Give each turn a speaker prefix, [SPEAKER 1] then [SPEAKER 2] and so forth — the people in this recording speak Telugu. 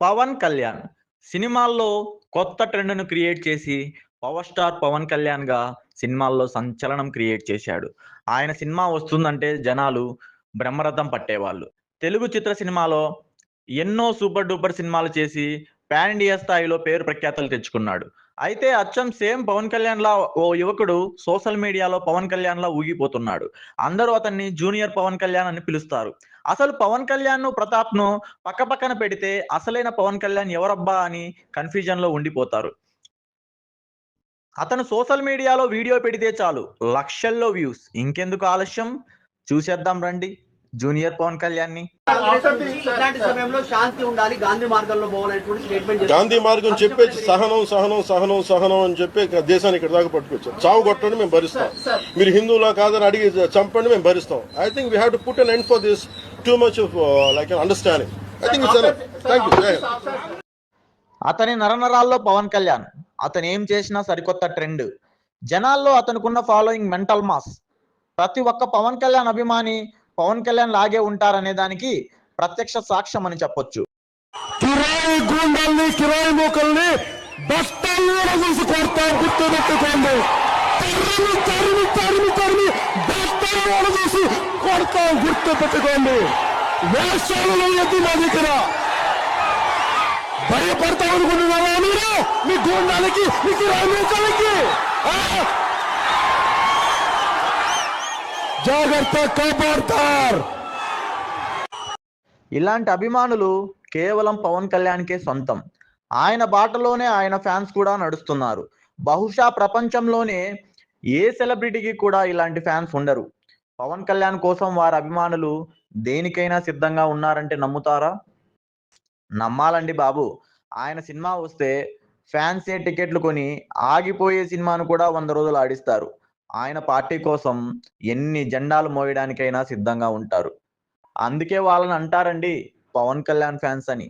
[SPEAKER 1] పవన్ కళ్యాణ్ సినిమాల్లో కొత్త ట్రెండ్‌ను క్రియేట్ చేసి, పవర్ స్టార్ పవన్ కళ్యాణ్‌గా సినిమాల్లో సంచలనం క్రియేట్ చేశాడు. ఆయన సినిమా వస్తుందంటే జనాలు బ్రహ్మరథం పట్టేవాళ్ళు. తెలుగు చిత్ర సినిమాలో ఎన్నో సూపర్ డూపర్ సినిమాలు చేసి పాన్ ఇండియా స్థాయిలో పేరు ప్రఖ్యాతలు తెచ్చుకున్నాడు. అయితే అచ్చం సేమ్ పవన్ కళ్యాణ్‌లా ఓ యువకుడు సోషల్ మీడియాలో పవన్ కళ్యాణ్‌లా ఊగిపోతున్నాడు. అందరూ అతన్ని జూనియర్ పవన్ కళ్యాణ్ అని పిలుస్తారు. అసలు పవన్ కళ్యాణ్‌ను, ప్రతాప్‌ను పక్కపక్కన పెడితే అసలైన పవన్ కళ్యాణ్ ఎవరబ్బా అని కన్‌ఫ్యూజన్‌లో ఉండిపోతారు. అతను సోషల్ మీడియాలో వీడియో పెడితే చాలు లక్షల్లో వ్యూస్. ఇంకెందుకు ఆలస్యం చూసేద్దాం రండి జూనియర్ పవన్
[SPEAKER 2] సమయంలో శాంతి ఉండాలి గాంధీ మార్గంలో పోవాలనేటువంటి స్టేట్మెంట్ చేశారు.
[SPEAKER 3] గాంధీ మార్గం చెప్పేసి సహనం సహనం సహనం సహనం అని చెప్పి దేశాన్ని ఇక్కడ దాకా పట్టుకొచ్చారు. చావు కొట్టండి మేము భరిస్తాం. మీరు హిందువులా కాదని అడిగి చంపండి మేము భరిస్తాం. I think we have to put an end for this too much of like understanding I think thank you
[SPEAKER 1] అతని నరనరాల్లో పవన్ కళ్యాణ్. అతను ఏం చేసినా సరికొత్త ట్రెండ్. జనాల్లో అతనుకున్న ఫాలోయింగ్ మెంటల్ మాస్. ప్రతి ఒక్క పవన్ కళ్యాణ్ అభిమాని పవన్ కళ్యాణ్ లాగే ఉంటారనే దానికి ప్రత్యక్ష సాక్ష్యం అని చెప్పొచ్చు.
[SPEAKER 4] కిరాయి గూండాల్ని కిరాయి మూకల్ని బస్తాల్లో చూసి కొడతాం గుర్తు తరిమి తరిమి తరిమి తరిమి బస్తాల్లో చూసి కొడతాం గుర్తు పెట్టుకోండి వేషాలలో ఎద్దు మా దగ్గర. భయపడతాం అనుకుంటున్నారా మీరు? మీ గూండాలకి మీ కిరాయి మూకలకి. జాగ్రత్త కాపాడతారు
[SPEAKER 1] ఇలాంటి అభిమానులు కేవలం పవన్ కళ్యాణ్‌కే సొంతం. ఆయన బాటలోనే ఆయన ఫ్యాన్స్ కూడా నడుస్తున్నారు. బహుశా ప్రపంచంలోనే ఏ సెలబ్రిటీకి కూడా ఇలాంటి ఫ్యాన్స్ ఉండరు. పవన్ కళ్యాణ్ కోసం వారి అభిమానులు దేనికైనా సిద్ధంగా ఉన్నారంటే నమ్ముతారా? నమ్మాలండి బాబు. ఆయన సినిమా వస్తే ఫ్యాన్సే టికెట్లు కొని ఆగిపోయే సినిమాను కూడా వంద రోజులు ఆడిస్తారు. ఆయన పార్టీ కోసం ఎన్ని జెండాలు మోయడానికైనా సిద్ధంగా ఉంటారు. అందుకే వాళ్ళని అంటారండి పవన్ కళ్యాణ్ ఫ్యాన్స్ అని.